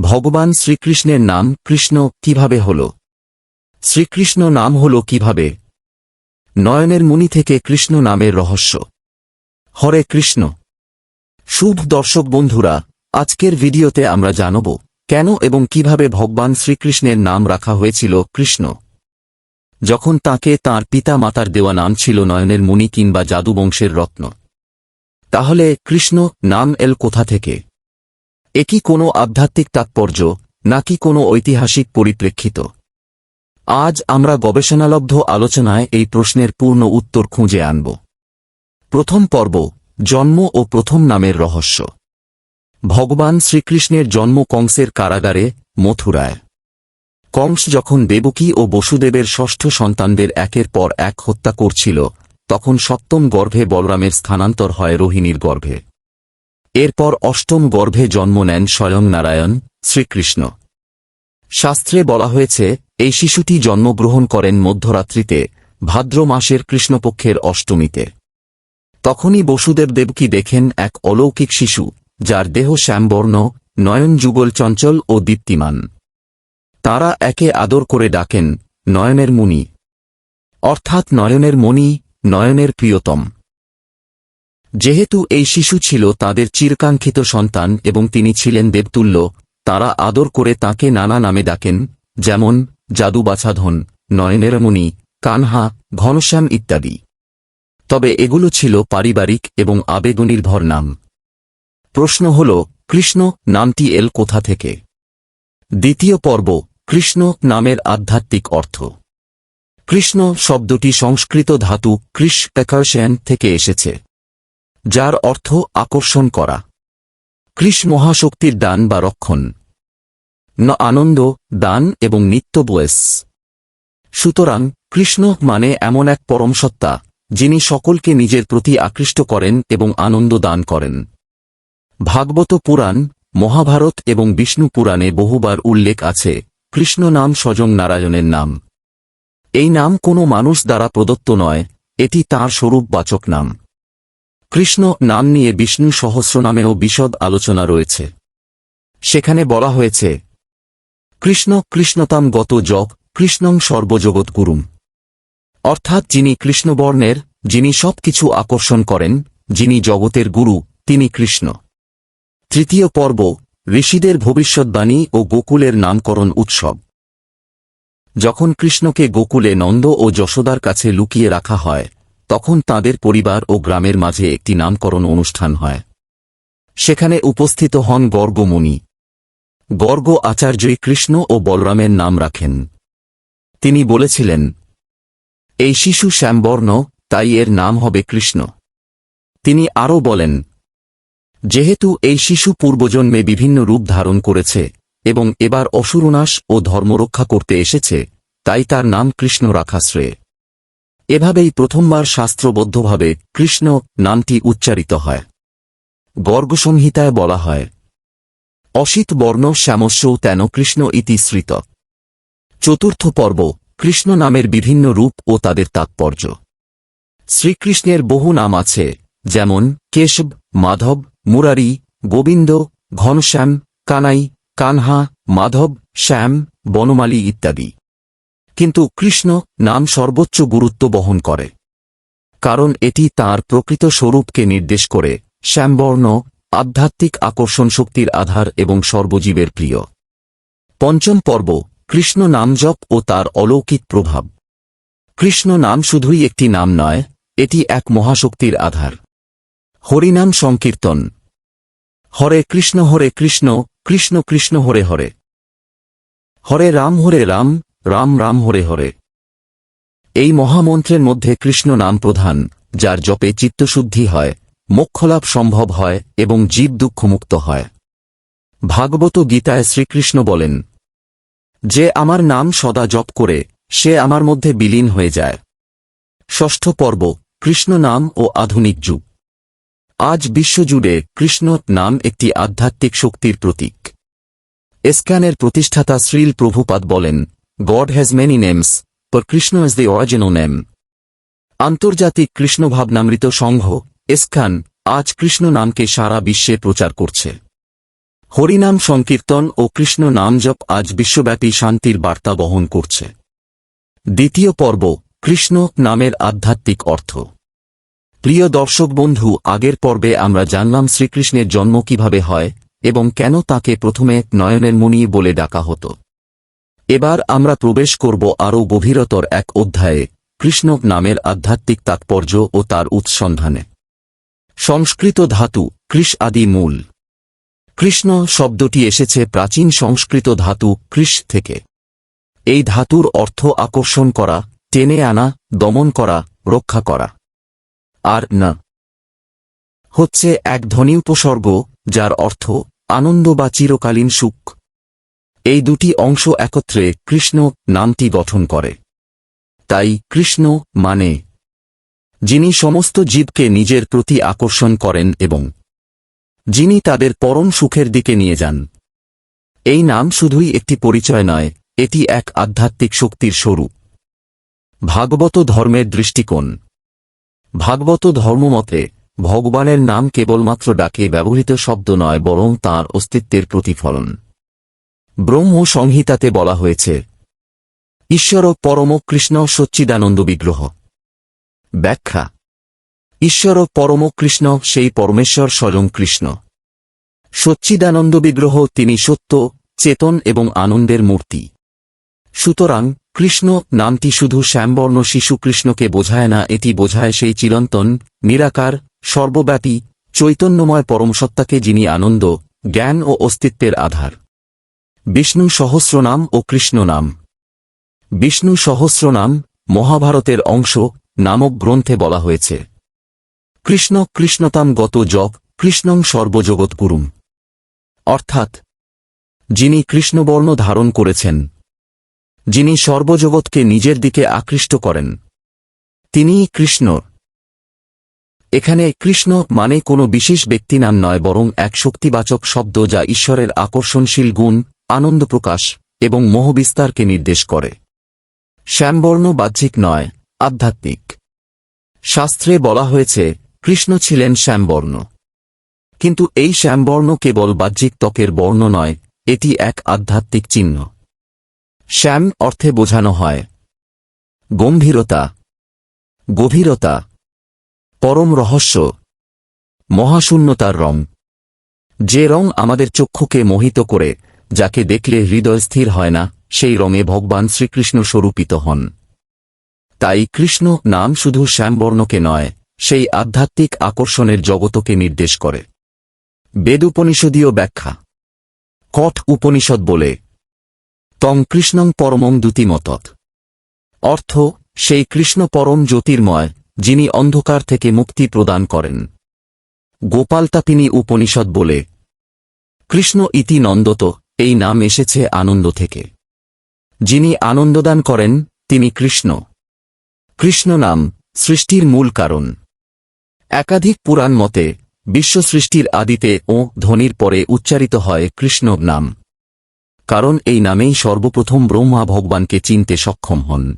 ভগবান শ্রীকৃষ্ণের নাম কৃষ্ণ কীভাবে হল? শ্রীকৃষ্ণ নাম হল কীভাবে? নয়নের মুনি থেকে কৃষ্ণ নামের রহস্য। হরে কৃষ্ণ! শুভ দর্শক বন্ধুরা, আজকের ভিডিওতে আমরা জানব, কেন এবং কীভাবে ভগবান শ্রীকৃষ্ণের নাম রাখা হয়েছিল কৃষ্ণ? যখন তাকে তার পিতা মাতার দেওয়া নাম ছিল নয়নের মুনি কিংবা জাদুবংশের রত্ন। তাহলে কৃষ্ণ নাম এল কোথা থেকে? এ কি কোনো আধ্যাত্মিক তাৎপর্য, নাকি কোনো ঐতিহাসিক পরিপ্রেক্ষিত? আজ আমরা গবেষণালব্ধ আলোচনায় এই প্রশ্নের পূর্ণ উত্তর খুঁজে আনব। প্রথম পর্ব, জন্ম ও প্রথম নামের রহস্য। ভগবান শ্রীকৃষ্ণের জন্ম কংসের কারাগারে, মথুরায়। কংস যখন দেবকী ও বসুদেবের ষষ্ঠ সন্তানদের একের পর এক হত্যা করছিল, তখন সপ্তম গর্ভে বলরামের স্থানান্তর হয় রোহিণীর গর্ভে। এরপর অষ্টম গর্ভে জন্ম নেন স্বয়ং নারায়ণ শ্রীকৃষ্ণ। শাস্ত্রে বলা হয়েছে, এই শিশুটি জন্মগ্রহণ করেন মধ্যরাত্রিতে, ভাদ্র মাসের কৃষ্ণপক্ষের অষ্টমীতে। তখনই বসুদেব দেবকী দেখেন এক অলৌকিক শিশু, যার দেহ শ্যামবর্ণ, নয়ন যুগল চঞ্চল ও দীপ্তিমান। তারা একে আদর করে ডাকেন, নয়নের মুনি। অর্থাৎ নয়নের মণি, নয়নের প্রিয়তম। যেহেতু এই শিশু ছিল তাদের চিরকাঙ্ক্ষিত সন্তান এবং তিনি ছিলেন দেবতুল্য, তারা আদর করে তাকে নানা নামে ডাকেন, যেমন জাদু বাছাধন নয়নের কানহা, ঘনশ্যাম ইত্যাদি। তবে এগুলো ছিল পারিবারিক এবং আবেগনির্ভর নাম। প্রশ্ন হল, কৃষ্ণ নামটি এল কোথা থেকে? দ্বিতীয় পর্ব, কৃষ্ণ নামের আধ্যাত্মিক অর্থ। কৃষ্ণ শব্দটি সংস্কৃত ধাতু কৃষ থেকে এসেছে। যার অর্থ আকর্ষণ করা। কৃষ মহাশক্তির দান বা রক্ষণ। ন আনন্দ, দান এবং নিত্য বয়েস সুতরাং কৃষ্ণ মানে এমন এক পরমসত্তা, যিনি সকলকে নিজের প্রতি আকৃষ্ট করেন এবং আনন্দ দান করেন। ভাগবত পুরাণ, মহাভারত এবং বিষ্ণু পুরাণে বহুবার উল্লেখ আছে, কৃষ্ণ নাম স্বয়ং নারায়ণের নাম। এই নাম কোনো মানুষ দ্বারা প্রদত্ত নয়, এটি তাঁর স্বরূপবাচক নাম। কৃষ্ণ নাম নিয়ে বিষ্ণু সহস্র নামেও বিশদ আলোচনা রয়েছে। সেখানে বলা হয়েছে, কৃষ্ণ কৃষ্ণতাম গত জগ, কৃষ্ণং সর্বজগৎ গুরুম। অর্থাৎ যিনি কৃষ্ণবর্ণের, যিনি সবকিছু আকর্ষণ করেন, যিনি জগতের গুরু, তিনি কৃষ্ণ। তৃতীয় পর্ব, ঋষিদের ভবিষ্যৎবাণী ও গোকুলের নামকরণ উৎসব। যখন কৃষ্ণকে গোকুলে নন্দ ও যশোদার কাছে লুকিয়ে রাখা হয় তখন তাদের পরিবার ও গ্রামের মাঝে একটি নামকরণ অনুষ্ঠান হয়। সেখানে উপস্থিত হন গর্গমুনি গর্গ আচার্যই কৃষ্ণ ও বলরামের নাম রাখেন। তিনি বলেছিলেন, এই শিশু শ্যামবর্ণ, তাই এর নাম হবে কৃষ্ণ। তিনি আরও বলেন, যেহেতু এই শিশু পূর্বজন্মে বিভিন্ন রূপ ধারণ করেছে এবং এবার অসুরনাশ ও ধর্মরক্ষা করতে এসেছে, তাই তার নাম কৃষ্ণ রাখা শ্রেয় এভাবেই প্রথমবার শাস্ত্রবদ্ধভাবে কৃষ্ণ নামটি উচ্চারিত হয়। গর্গসংহিতায় বলা হয়, অসিত বর্ণ শ্যামস্য তেন কৃষ্ণ ইতি শ্রিত চতুর্থ পর্ব, কৃষ্ণ নামের বিভিন্ন রূপ ও তাদের তাৎপর্য। শ্রীকৃষ্ণের বহু নাম আছে, যেমন কেশব, মাধব, মুরারি, গোবিন্দ, ঘনশ্যাম, কানাই, কানহা, মাধব, শ্যাম, বনমালী ইত্যাদি। কিন্তু কৃষ্ণ নাম সর্বোচ্চ গুরুত্ব বহন করে। কারণ এটি তার প্রকৃত স্বরূপকে নির্দেশ করে, শ্যামবর্ণ, আধ্যাত্মিক আকর্ষণ শক্তির আধার এবং সর্বজীবের প্রিয়। পঞ্চম পর্ব, কৃষ্ণ নামজপ ও তার অলৌকিক প্রভাব। কৃষ্ণ নাম শুধুই একটি নাম নয়, এটি এক মহাশক্তির আধার। হরিনাম সংকীর্তন। হরে কৃষ্ণ হরে কৃষ্ণ কৃষ্ণ কৃষ্ণ, হরে হরে। হরে রাম হরে রাম রাম রাম হরে হরে। এই মহামন্ত্রের মধ্যে কৃষ্ণ নাম প্রধান, যার জপে চিত্তশুদ্ধি হয়, মোক্ষলাভ সম্ভব হয় এবং জীব দুঃখমুক্ত হয়। ভাগবত গীতায় শ্রীকৃষ্ণ বলেন, যে আমার নাম সদা জপ করে, সে আমার মধ্যে বিলীন হয়ে যায়। ষষ্ঠ পর্ব, কৃষ্ণ নাম ও আধুনিক যুগ। আজ বিশ্বজুড়ে কৃষ্ণ নাম একটি আধ্যাত্মিক শক্তির প্রতীক। এসক্যানের প্রতিষ্ঠাতা শ্রীল প্রভুপাত বলেন god has many names for Krishna is the original name আন্তর্জাতিক কৃষ্ণ ভাবনামৃত সংঘ, এসখান, আজ কৃষ্ণ নামকে সারা বিশ্বে প্রচার করছে। হরিনাম সংকীর্তন ও কৃষ্ণ নাম জপ আজ বিশ্বব্যাপী শান্তির বার্তা বহন করছে। দ্বিতীয় পর্ব, কৃষ্ণ নামের আধ্যাত্মিক অর্থ। প্রিয় দর্শক বন্ধু, আগের পর্বে আমরা জানলাম শ্রীকৃষ্ণের জন্ম কীভাবে হয় এবং কেন তাকে প্রথমে নয়নের মুনি বলে ডাকা হতো। এবার আমরা প্রবেশ করব আরও গভীরতর এক অধ্যায়ে কৃষ্ণ নামের আধ্যাত্মিক তাৎপর্য ও তার উৎসন্ধানে। সংস্কৃত ধাতু, কৃষ আদি মূল। কৃষ্ণ শব্দটি এসেছে প্রাচীন সংস্কৃত ধাতু, কৃষ থেকে। এই ধাতুর অর্থ আকর্ষণ করা, টেনে আনা, দমন করা, রক্ষা করা। আর না। হচ্ছে এক ধ্বনি উপসর্গ, যার অর্থ আনন্দ বা চিরকালীন সুখ। এই দুটি অংশ একত্রে কৃষ্ণ নামটি গঠন করে। তাই কৃষ্ণ মানে যিনি সমস্ত জীবকে নিজের প্রতি আকর্ষণ করেন এবং যিনি তাদের পরম সুখের দিকে নিয়ে যান। এই নাম শুধুই একটি পরিচয় নয়, এটি এক আধ্যাত্মিক শক্তির স্বরূপ। ভাগবত ধর্মের দৃষ্টিকোণ। ভাগবত ধর্মমতে ভগবানের নাম কেবলমাত্র ডাকে ব্যবহৃত শব্দ নয়, বরং তাঁর অস্তিত্বের প্রতিফলন। ব্রহ্ম সংহিতাতে বলা হয়েছে ঈশ্বর পরম কৃষ্ণ সচ্চিদানন্দ বিগ্রহ। ব্যাখ্যা ঈশ্বর পরম কৃষ্ণ সেই পরমেশ্বর স্বয়ং কৃষ্ণ। সচ্চিদানন্দ বিগ্রহ তিনি সত্য, চেতন এবং আনন্দের মূর্তি। সুতরাং কৃষ্ণ নামটি শুধু শ্যামবর্ণ শিশু কৃষ্ণকে বোঝায় না, এটি বোঝায় সেই চিরন্তন, নিরাকার, সর্বব্যাপী, চৈতন্যময় পরমসত্তাকে যিনি আনন্দ, জ্ঞান ও অস্তিত্বের আধার। বিষ্ণু সহস্রনাম ও কৃষ্ণ নাম বিষ্ণু সহস্রনাম, মহাভারতের অংশ, নামক গ্রন্থে বলা হয়েছে। কৃষ্ণ কৃষ্ণতাম গত জগ, কৃষ্ণং সর্বজগৎগুরুম অর্থাৎ, যিনি কৃষ্ণবর্ণ ধারণ করেছেন, যিনি সর্বজগৎকে নিজের দিকে আকৃষ্ট করেন, তিনিই কৃষ্ণ। এখানে কৃষ্ণ মানে কোনো বিশেষ ব্যক্তি নাম নয়, বরং এক শক্তিবাচক শব্দ যা ঈশ্বরের আকর্ষণশীল গুণ আনন্দ প্রকাশ এবং মোহবিস্তারকে নির্দেশ করে। শ্যামবর্ণ বাহ্যিক নয়, আধ্যাত্মিক। শাস্ত্রে বলা হয়েছে, কৃষ্ণ ছিলেন শ্যামবর্ণ। কিন্তু এই শ্যামবর্ণ কেবল বাহ্যিক ত্বকের বর্ণ নয়, এটি এক আধ্যাত্মিক চিহ্ন। শ্যাম অর্থে বোঝানো হয়, গম্ভীরতা, গভীরতা, পরম রহস্য, মহাশূন্যতার রং। যে রং আমাদের চক্ষুকে মোহিত করে যাকে দেখলে হৃদয় স্থির হয় না, সেই রঙে ভগবান শ্রীকৃষ্ণ স্বরূপিত হন। তাই কৃষ্ণ নাম শুধু শ্যামবর্ণকে নয়, সেই আধ্যাত্মিক আকর্ষণের জগতকে নির্দেশ করে। বেদ উপনিষদীয় ব্যাখ্যা। কঠ উপনিষদ বলে, তং কৃষ্ণং পরমং দ্যুতিমতৎ। অর্থ, সেই কৃষ্ণ পরম জ্যোতির্ময়, যিনি অন্ধকার থেকে মুক্তি প্রদান করেন। গোপালতাপিনী উপনিষদ বলে, কৃষ্ণ ইতি নন্দত এই নাম এসেছে আনন্দ থেকে। যিনি আনন্দদান করেন, তিনি কৃষ্ণ। কৃষ্ণ নাম সৃষ্টির মূল কারণ। একাধিক পুরাণ মতে, বিশ্ব সৃষ্টির আদিতে ও ধ্বনির পরে উচ্চারিত হয় কৃষ্ণ নাম। কারণ এই নামেই সর্বপ্রথম ব্রহ্মা ভগবানকে চিনতে সক্ষম হন।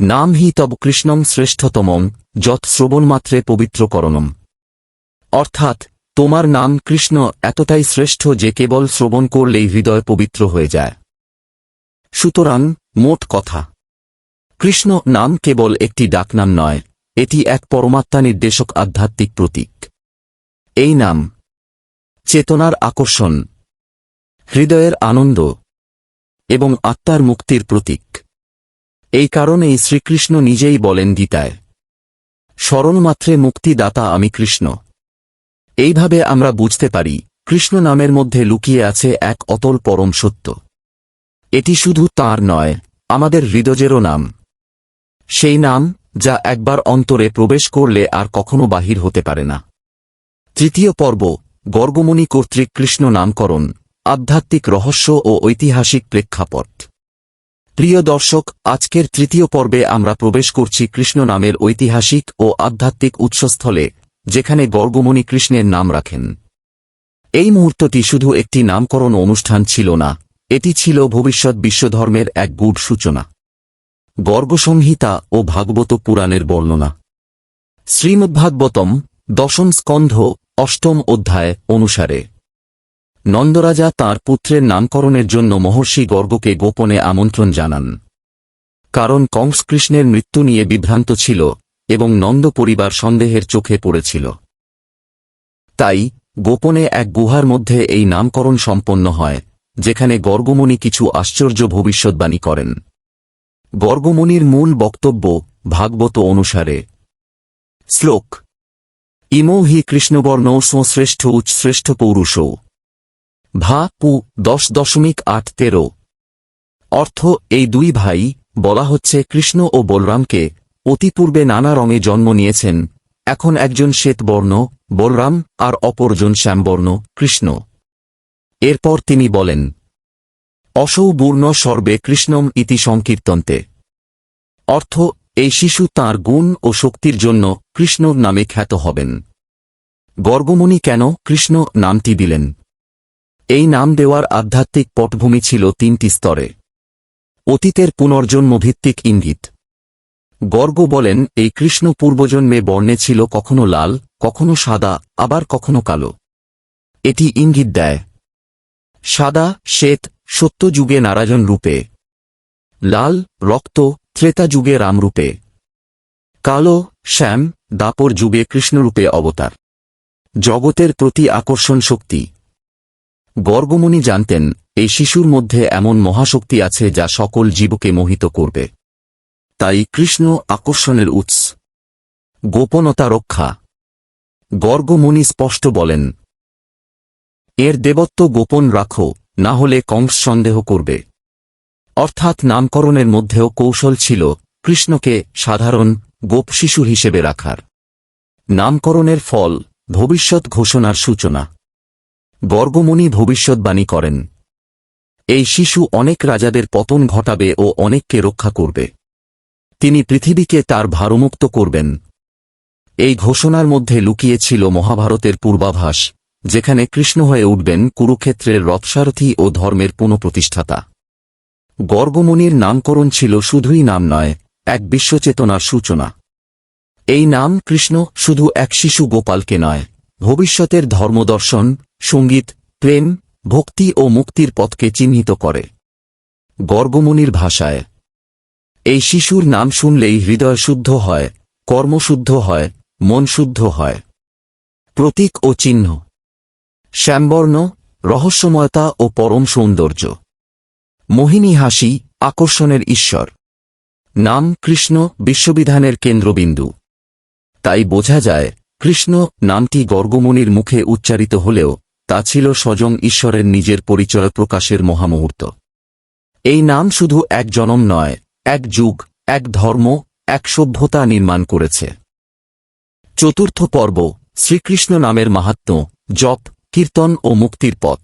নাম হি তব কৃষ্ণম শ্রেষ্ঠতমং, যৎ শ্রবণমাত্রে পবিত্রকরণম। অর্থাৎ তোমার নাম কৃষ্ণ, এতটাই শ্রেষ্ঠ যে কেবল শ্রবণ করলেই হৃদয় পবিত্র হয়ে যায়। সুতরাং, মোট কথা। কৃষ্ণ নাম কেবল একটি ডাকনাম নয়, এটি এক পরমাত্মা নির্দেশক আধ্যাত্মিক প্রতীক। এই নাম, চেতনার আকর্ষণ, হৃদয়ের আনন্দ, এবং আত্মার মুক্তির প্রতীক। এই কারণেই শ্রীকৃষ্ণ নিজেই বলেন গীতায় স্মরণমাত্রে মুক্তিদাতা আমি কৃষ্ণ। এইভাবে আমরা বুঝতে পারি, কৃষ্ণ নামের মধ্যে লুকিয়ে আছে এক অতল পরম সত্য। এটি শুধু তার নয়, আমাদের হৃদয়েরও নাম। সেই নাম, যা একবার অন্তরে প্রবেশ করলে আর কখনো বাহির হতে পারে না। তৃতীয় পর্ব, গর্গমণি কর্তৃক কৃষ্ণ নামকরণ, আধ্যাত্মিক রহস্য ও ঐতিহাসিক প্রেক্ষাপট। প্রিয় দর্শক, আজকের তৃতীয় পর্বে আমরা প্রবেশ করছি কৃষ্ণ নামের ঐতিহাসিক ও আধ্যাত্মিক উৎসস্থলে যেখানে গর্গমণি কৃষ্ণের নাম রাখেন। এই মুহূর্তটি শুধু একটি নামকরণ অনুষ্ঠান ছিল না, এটি ছিল ভবিষ্যৎ বিশ্বধর্মের এক গূঢ় সূচনা। গর্গসংহিতা ও ভাগবত পুরাণের বর্ণনা। শ্রীমদ্ভাগবতম দশম স্কন্ধ, অষ্টম অধ্যায় অনুসারে, নন্দরাজা তার পুত্রের নামকরণের জন্য মহর্ষি গর্গকে গোপনে আমন্ত্রণ জানান। কারণ কংস কৃষ্ণের মৃত্যু নিয়ে বিভ্রান্ত ছিল এবং নন্দ পরিবার সন্দেহের চোখে পড়েছিল। তাই, গোপনে এক গুহার মধ্যে এই নামকরণ সম্পন্ন হয়, যেখানে গর্গমণি কিছু আশ্চর্য ভবিষ্যৎবাণী করেন। গর্গমণির মূল বক্তব্য ভাগবত অনুসারে, শ্লোক, ইমো হি কৃষ্ণবর্ণ শ্রেষ্ঠ উচ্চশ্রেষ্ঠ পৌরুষৌ। ভা পু দশ দশমিক আট তেরো। অর্থ, এই দুই ভাই বলা হচ্ছে কৃষ্ণ ও বলরামকে অতিপূর্বে নানা রঙে জন্ম নিয়েছেন। এখন একজন শ্বেতবর্ণ, বলরাম, আর অপরজন শ্যামবর্ণ, কৃষ্ণ। এরপর তিনি বলেন, অসৌ বূর্ণ সর্বে কৃষ্ণম ইতি সংকীর্তন্তে। অর্থ, এই শিশু তার গুণ ও শক্তির জন্য কৃষ্ণর নামে খ্যাত হবেন। গর্গমণি কেন কৃষ্ণ নামটি দিলেন? এই নাম দেওয়ার আধ্যাত্মিক পটভূমি ছিল তিনটি স্তরে। অতীতের পুনর্জন্মভিত্তিক ইঙ্গিত। গর্গ বলেন, এই কৃষ্ণ পূর্বজন্মে বর্ণে ছিল কখনো লাল, কখনো সাদা, আবার কখনো কালো। এটি ইঙ্গিত দেয়। সাদা, শ্বেত, সত্য যুগে নারায়ণ রূপে। লাল, রক্ত, ত্রেতা যুগে রামরূপে কালো, শ্যাম, দাপর যুগে কৃষ্ণরূপে অবতার। জগতের প্রতি আকর্ষণ শক্তি। গর্গমণি জানতেন, এই শিশুর মধ্যে এমন মহাশক্তি আছে যা সকল জীবকে মোহিত করবে। তাই কৃষ্ণ আকর্ষণের উৎস। গোপনতা রক্ষা। গর্গমণি স্পষ্ট বলেন, এর দেবত্ব গোপন রাখো, না হলে কংস সন্দেহ করবে। অর্থাৎ নামকরণের মধ্যেও কৌশল ছিল কৃষ্ণকে সাধারণ গোপ শিশু হিসেবে রাখার। নামকরণের ফল ভবিষ্যৎ ঘোষণার সূচনা। গর্গমণি ভবিষ্যৎবাণী করেন, এই শিশু অনেক রাজাদের পতন ঘটাবে ও অনেককে রক্ষা করবে। তিনি পৃথিবীকে তার ভারমুক্ত করবেন। এই ঘোষণার মধ্যে লুকিয়েছিল মহাভারতের পূর্বাভাস, যেখানে কৃষ্ণ হয়ে উঠবেন কুরুক্ষেত্রের রথসারথী ও ধর্মের পুনঃপ্রতিষ্ঠাতা। গর্গমণির নামকরণ ছিল শুধুই নাম নয়, এক বিশ্বচেতনার সূচনা। এই নাম কৃষ্ণ শুধু এক শিশু গোপালকে নয়, ভবিষ্যতের ধর্মদর্শন, সংগীত, প্রেম, ভক্তি ও মুক্তির পথকে চিহ্নিত করে। গর্গমণির ভাষায় এই শিশুর নাম শুনলেই হৃদয় শুদ্ধ হয় কর্মশুদ্ধ হয়, মন শুদ্ধ হয়। প্রতীক ও চিহ্ন। শ্যামবর্ণ, রহস্যময়তা ও পরম সৌন্দর্য। মোহিনী হাসি, আকর্ষণের ঈশ্বর। নাম কৃষ্ণ বিশ্ববিধানের কেন্দ্রবিন্দু। তাই বোঝা যায়, কৃষ্ণ নামটি গর্গমণির মুখে উচ্চারিত হলেও তা ছিল স্বজং ঈশ্বরের নিজের পরিচয় প্রকাশের মহামুহূর্ত এই নাম শুধু এক জনম নয় এক যুগ, এক ধর্ম, এক সভ্যতা নির্মাণ করেছে। চতুর্থ পর্ব, শ্রীকৃষ্ণ নামের মাহাত্ম্য জপ, কীর্তন ও মুক্তির পথ।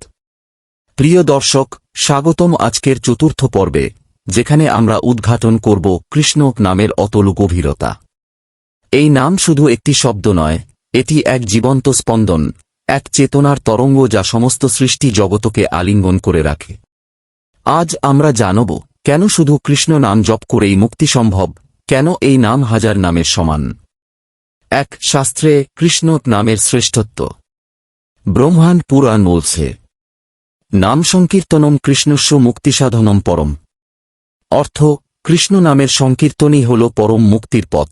প্রিয় দর্শক, স্বাগতম আজকের চতুর্থ পর্বে, যেখানে আমরা উদ্ঘাটন করব কৃষ্ণ নামের অতল গভীরতা এই নাম শুধু একটি শব্দ নয়, এটি এক জীবন্ত স্পন্দন, এক চেতনার তরঙ্গ যা সমস্ত সৃষ্টি জগতকে আলিঙ্গন করে রাখে। আজ আমরা জানব কেন শুধু কৃষ্ণ নাম জপ করেই মুক্তি সম্ভব? কেন এই নাম হাজার নামের সমান? এক, শাস্ত্রে কৃষ্ণ নামের শ্রেষ্ঠত্ব। ব্রহ্মাণ্ড পুরাণ বলছে, নাম সংকীর্তনম কৃষ্ণস্য মুক্তিসাধনম পরম। অর্থ, কৃষ্ণ নামের সংকীর্তনই হল পরম মুক্তির পথ।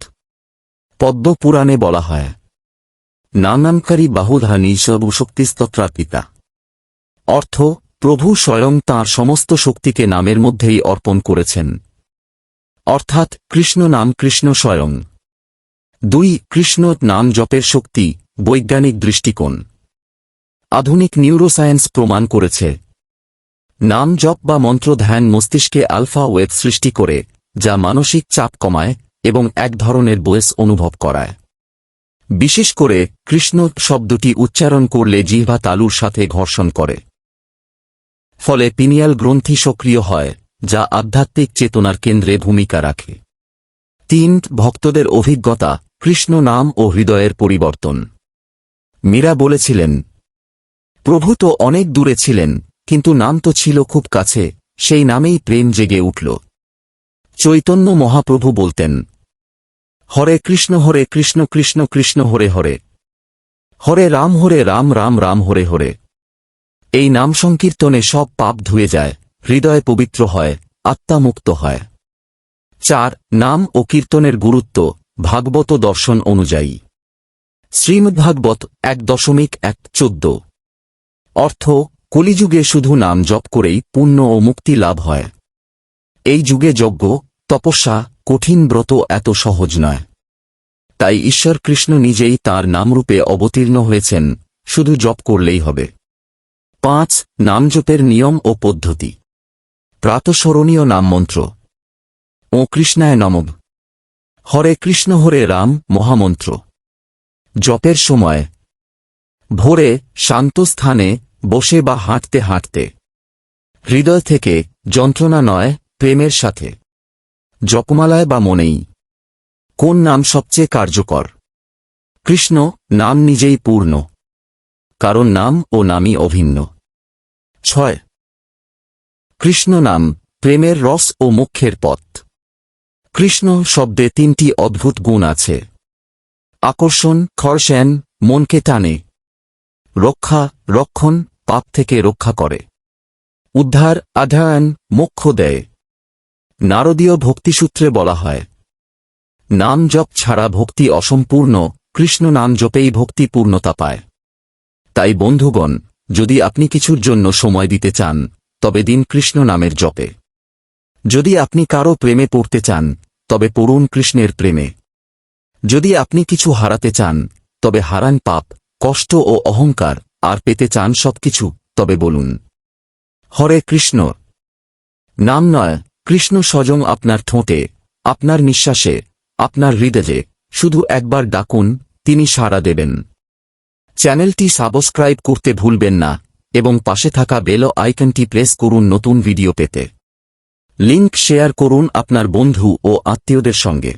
পদ্ম পুরাণে বলা হয় নানামকারী বাহুধানী সর্বশক্তিস্তত্রার্পিতা অর্থ প্রভু স্বয়ং তাঁর সমস্ত শক্তিকে নামের মধ্যেই অর্পণ করেছেন। অর্থাৎ কৃষ্ণ নাম কৃষ্ণ স্বয়ং। দুই, কৃষ্ণ নাম জপের শক্তি, বৈজ্ঞানিক দৃষ্টিকোণ। আধুনিক নিউরোসায়েন্স প্রমাণ করেছে। নাম জপ বা মন্ত্র ধ্যান মস্তিষ্কে আলফা ওয়েব সৃষ্টি করে, যা মানসিক চাপ কমায় এবং এক ধরনের বয়েস অনুভব করায়। বিশেষ করে কৃষ্ণ শব্দটি উচ্চারণ করলে জিহ্বা তালুর সাথে ঘর্ষণ করে। ফলে পিনিয়াল গ্রন্থি সক্রিয় হয়, যা আধ্যাত্মিক চেতনার কেন্দ্রে ভূমিকা রাখে। তিন, ভক্তদের অভিজ্ঞতা, কৃষ্ণ নাম ও হৃদয়ের পরিবর্তন। মীরা বলেছিলেন, প্রভু তো অনেক দূরে ছিলেন, কিন্তু নাম তো ছিল খুব কাছে, সেই নামেই প্রেম জেগে উঠল। চৈতন্য মহাপ্রভু বলতেন, হরে কৃষ্ণ হরে কৃষ্ণ কৃষ্ণ কৃষ্ণ, হরে হরে। হরে রাম হরে রাম রাম রাম, হরে হরে। এই নাম সংকীর্তনে সব পাপ ধুয়ে যায়, হৃদয় পবিত্র হয়, আত্মা মুক্ত হয়। চার, নাম ও কীর্তনের গুরুত্ব, ভাগবত দর্শন অনুযায়ী। শ্রীমদ্ভাগবত এক দশমিক এক চোদ্দ। অর্থ, কলিযুগে শুধু নাম জপ করেই পুণ্য ও মুক্তি লাভ হয়। এই যুগে যজ্ঞ, তপস্যা, কঠিন ব্রত এত সহজ নয়। তাই ঈশ্বর কৃষ্ণ নিজেই তার নামরূপে অবতীর্ণ হয়েছেন, শুধু জপ করলেই হবে। পাঁচ নামজপের নিয়ম ও পদ্ধতি। প্রাতঃস্মরণীয় নামমন্ত্র। ও কৃষ্ণায় নমঃ। হরে কৃষ্ণ, হরে রাম, মহামন্ত্র। জপের সময়। ভোরে শান্ত স্থানে বসে বা হাঁটতে হাঁটতে। হৃদয় থেকে যন্ত্রণা নয়, প্রেমের সাথে। জপমালায় বা মনেই। কোন নাম সবচেয়ে কার্যকর? কৃষ্ণ, নাম নিজেই পূর্ণ। কারণ নাম ও নামই অভিন্ন। ছয়। কৃষ্ণ নাম, প্রেমের রস ও মুখ্যের পথ। কৃষ্ণ শব্দে তিনটি অদ্ভুত গুণ আছে। আকর্ষণ খরসেন মনকে টানে। রক্ষা, রক্ষণ, পাপ থেকে রক্ষা করে। উদ্ধার আধায়ন মোক্ষ দেয়। নারদীয় ভক্তিসূত্রে বলা হয়। নাম জপ ছাড়া ভক্তি অসম্পূর্ণ, কৃষ্ণ নাম জপেই ভক্তি পূর্ণতা পায়। তাই বন্ধুগণ যদি আপনি কিছুর জন্য সময় দিতে চান, তবে দিন কৃষ্ণ নামের জপে। যদি আপনি কারও প্রেমে পড়তে চান, তবে পড়ুন কৃষ্ণের প্রেমে। যদি আপনি কিছু হারাতে চান, তবে হারান পাপ, কষ্ট ও অহংকার, আর পেতে চান সবকিছু, তবে বলুন, হরে কৃষ্ণ। নাম নয়, কৃষ্ণ স্বয়ং আপনার ঠোঁটে, আপনার নিঃশ্বাসে, আপনার হৃদয়ে, শুধু একবার ডাকুন, তিনি সাড়া দেবেন। চ্যানেলটি সাবস্ক্রাইব করতে ভুলবেন না, এবং পাশে থাকা বেল আইকনটি প্রেস করুন নতুন ভিডিও পেতে। লিংক শেয়ার করুন আপনার বন্ধু ও আত্মীয়দের সঙ্গে।